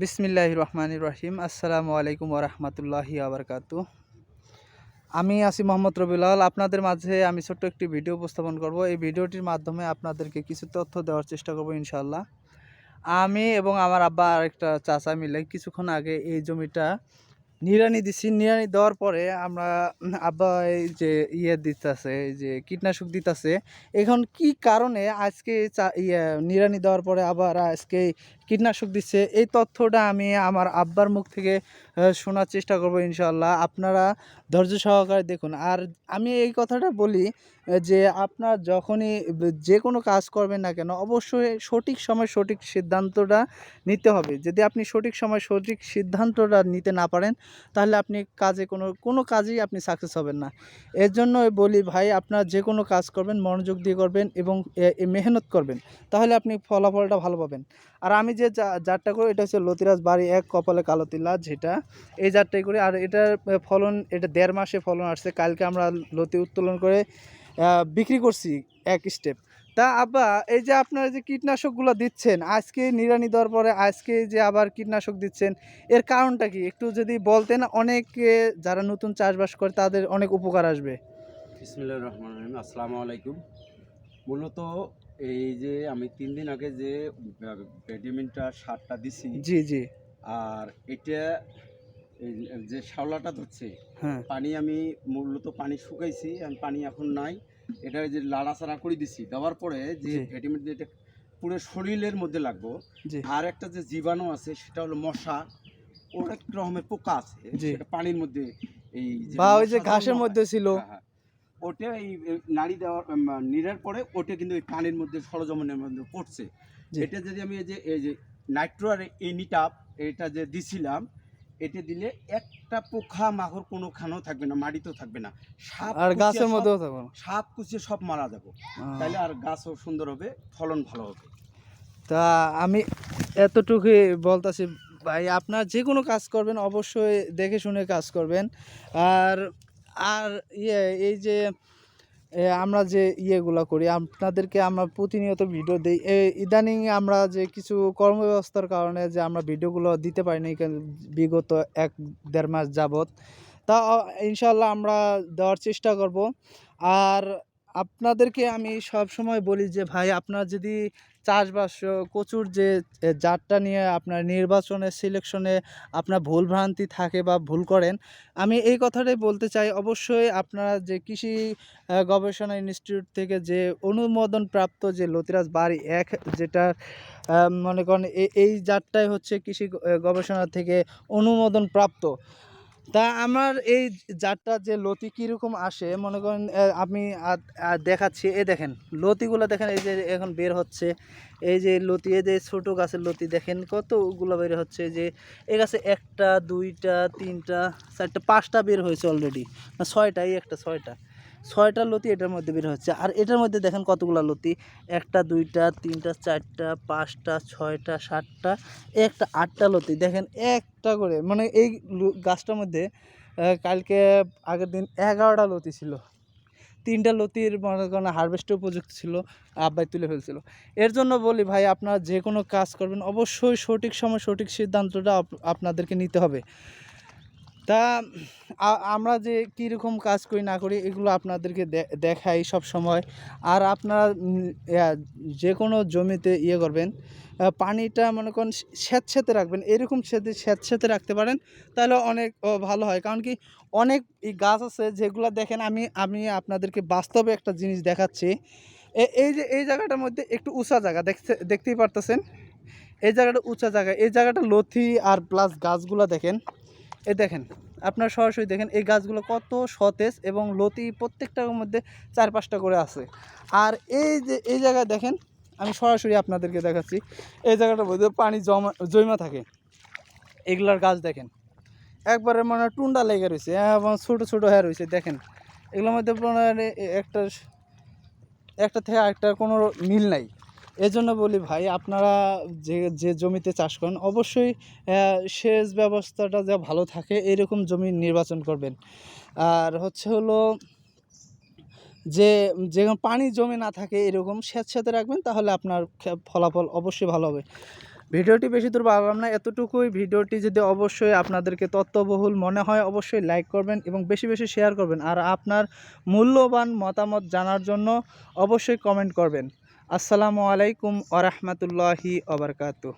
বিসমিল্লাহ রহমান রহিম। আসসালামু আলাইকুম ওরহমতুল্লাহি আবরকাতু আমি আসি মোহাম্মদ রবিলাল আপনাদের মাঝে আমি ছোট্ট একটি ভিডিও উপস্থাপন করব। এই ভিডিওটির মাধ্যমে আপনাদেরকে কিছু তথ্য দেওয়ার চেষ্টা করব ইনশাল্লাহ আমি এবং আমার আব্বা আরেকটা চাচা মিলে কিছুক্ষণ আগে এই জমিটা নিড়ানি দিছি, নিড়ানি দেওয়ার পরে আমরা আব্বা এই যে ইয়ে দিতেছে যে কীটনাশক দিতেছে, এখন কি কারণে আজকে ইয়ে নিড়ানি দেওয়ার পরে আবার আজকে কীটনাশক দিচ্ছে? এই তথ্যটা আমি আমার আব্বার মুখ থেকে শোনার চেষ্টা করব ইনশাল্লাহ আপনারা ধৈর্য সহকারে দেখুন। আর আমি এই কথাটা বলি যে আপনার যখনই যে কোনো কাজ করবেন না কেন, অবশ্যই সঠিক সময় সঠিক সিদ্ধান্তটা নিতে হবে। যদি আপনি সঠিক সময় সঠিক সিদ্ধান্তটা নিতে না পারেন তাহলে আপনি কাজে কোনো কোনো কাজেই আপনি সাকসেস হবেন না। এর জন্য বলি ভাই, আপনার যে কোনো কাজ করবেন, মনোযোগ দিয়ে করবেন এবং মেহনত করবেন, তাহলে আপনি ফলাফলটা ভালো পাবেন। আর আমি যে জা- জাতটা করি, এটা হচ্ছে লতিরাজ বাড়ি এক কপালে কালো তিলা, যেটা এই জাতটাই করি। আর এটার ফলন, এটা দেড় মাসে ফলন আসছে। কালকে আমরা লতি উত্তোলন করে বিক্রি করছি এক স্টেপ তা আব্বা এই যে আপনারা যে কীটনাশকগুলো দিচ্ছেন আজকে নিড়ানি দেওয়ার পরে আজকে যে আবার কীটনাশক দিচ্ছেন এর কারণটা কি? একটু যদি বলতেন অনেকে যারা নতুন চাষবাস করে তাদের অনেক উপকার আসবে। বিসমুল্লাহ রহমান রহিম। আসসালামু আলাইকুম। মূলত এই যে আমি তিন দিন আগে যে ব্যাডমিন্টনটা সারটা দিছি জি জি। আর এটা যে শ্যাওলাটা ধরছে হ্যাঁ। পানি আমি মূলত পানি শুকাইছি আমি পানি এখন নাই। এটা ওই যে লাড়াচাড়া করে দিছি দেওয়ার পরে যে। ভিটামিন এটা পুরো শরীরের মধ্যে লাগবো আর একটা যে জীবাণু আছে সেটা হলো মশা অনেক রকমের পোকা আছে। সেটা পানির মধ্যে এই বা ওই যে ঘাসের মধ্যে ছিল হ্যাঁ, হ্যাঁ। ওটা এই নাড়ি দেওয়ার নিড়ার পরে ওটা কিন্তু এই পানির মধ্যে সরজমিনের মধ্যে পড়ছে। এটা যদি আমি এই যে এই যে নাইট্রো আর এই নিটাপ এটা যে দিছিলাম এটা দিলে একটা পোকা মাকড় কোনোখানেও থাকবে না মাটিতেও থাকবে না। সাপ আর গাছের মধ্যেও থাকব সাপ কুচিয়ে সব মারা যাব। তাহলে আর গাছও সুন্দর হবে ফলন ভালো হবে। তা আমি এতটুকুই বলতাছি। ভাই আপনার যে কোনো কাজ করবেন অবশ্যই দেখে শুনে কাজ করবেন। আর আর ইয়ে এই যে আমরা যে ইয়েগুলো করি, আপনাদেরকে আমরা প্রতিনিয়ত ভিডিও দিই। ইদানিং আমরা যে কিছু কর্মব্যবস্থার কারণে যে আমরা ভিডিওগুলো দিতে পারিনি বিগত এক, দেড় মাস যাবত তা ইনশাল্লাহ আমরা দেওয়ার চেষ্টা করব। আর আপনাদেরকে আমি সব সময় বলি যে, ভাই, আপনার যদি চাষবাস, কচুর যে জাতটা নিয়ে আপনার নির্বাচনে সিলেকশনে আপনার ভুল ভ্রান্তি থাকে বা ভুল করেন, আমি এই কথাটাই বলতে চাই। অবশ্যই আপনারা যে কৃষি গবেষণা ইনস্টিটিউট থেকে যে অনুমোদন প্রাপ্ত যে লতিরাজ বাড়ি এক, যেটা মনে করেন এই জাতটাই হচ্ছে কৃষি গবেষণা থেকে অনুমোদন প্রাপ্ত তা আমার এই জাতটা যে লতি কীরকম আসে, মনে করেন আমি দেখাচ্ছি। এ দেখেন, লতিগুলো দেখেন, এই যে এখন বের হচ্ছে। এই যে লতি, এই যে ছোটো গাছের লতি, দেখেন কতগুলো বের হচ্ছে। যে এ গাছে একটা, দুইটা, তিনটা, চারটা, পাঁচটা বের হয়েছে অলরেডি না, ছয়টা, এই একটা ছয়টা। ছয়টা লতি এটার মধ্যে বের হচ্ছে। আর এটার মধ্যে দেখেন কতগুলো লতি? একটা, দুইটা, তিনটা, চারটা, পাঁচটা, ছয়টা, সাতটা, একটা, আটটা লতি। দেখেন একটা করে মানে এই গাছটার মধ্যে কালকে আগের দিন এগারোটা লতি ছিল। তিনটা লতির মনে করেন হারভেস্টের উপযুক্ত ছিল আব্বাই তুলে ফেলছিল। এর জন্য বলি ভাই, আপনারা যে কোনো কাজ করবেন। অবশ্যই সঠিক সময় সঠিক সিদ্ধান্তটা আপ- আপনাদেরকে নিতে হবে। তা আমরা যে কীরকম কাজ করি না করি, এগুলো আপনাদেরকে দেখাই সব সময়। আর আপনারা যে কোনো জমিতে ইয়ে করবেন পানিটা মনে করেন স্যাঁতস্যাঁতে রাখবেন। এরকম সেতে স্যাঁতস্যাঁতে রাখতে পারেন, তাহলে অনেক ভালো হয়। কারণ কি, অনেক গাছ আছে যেগুলো দেখেন আমি আমি আপনাদেরকে বাস্তবে একটা জিনিস দেখাচ্ছি। এই যে, এই জায়গাটার মধ্যে একটু উঁচা জায়গা দেখতে দেখতেই পারতেছেন? এই জায়গাটা উঁচা জায়গা, এই জায়গাটা লথি আর প্লাস গাছগুলো দেখেন। এই দেখেন, আপনার সরাসরি দেখেন, এই গাছগুলো কত সতেজ এবং লতি প্রত্যেকটার মধ্যে চার পাঁচটা করে আছে। আর এই যে, এই জায়গায় দেখেন, আমি সরাসরি আপনাদেরকে দেখাচ্ছি, এই জায়গাটার মধ্যে পানি জমা জমা থাকে। এগুলার গাছ দেখেন, একবারে মানে টুন্ডা লেগে রয়েছে, এবং ছোটো ছোটো হয়ে রয়েছে, দেখেন। এগুলোর মধ্যে একটা একটা থেকে আরেকটার কোনো মিল নাই। এজন্য বলি ভাই, আপনারা যে যে জমিতে চাষ করেন, অবশ্যই সেচ ব্যবস্থাটা যা ভালো থাকে, এরকম জমি নির্বাচন করবেন। আর হচ্ছে হলো যে যেরকম পানি জমে না থাকে এরকম স্যাঁতস্যাঁতে রাখবেন, তাহলে আপনার ফলাফল অবশ্যই ভালো হবে। ভিডিওটি বেশি দূর বাড়ালাম না, এতটুকুই। ভিডিওটি যদি অবশ্যই আপনাদেরকে তত্ত্ববহুল মনে হয়, অবশ্যই লাইক করবেন এবং বেশি বেশি শেয়ার করবেন। আর আপনার মূল্যবান মতামত জানার জন্য অবশ্যই কমেন্ট করবেন। আসসালামু আলাইকুম ওরহমতুল্লাহি ওবরকাতু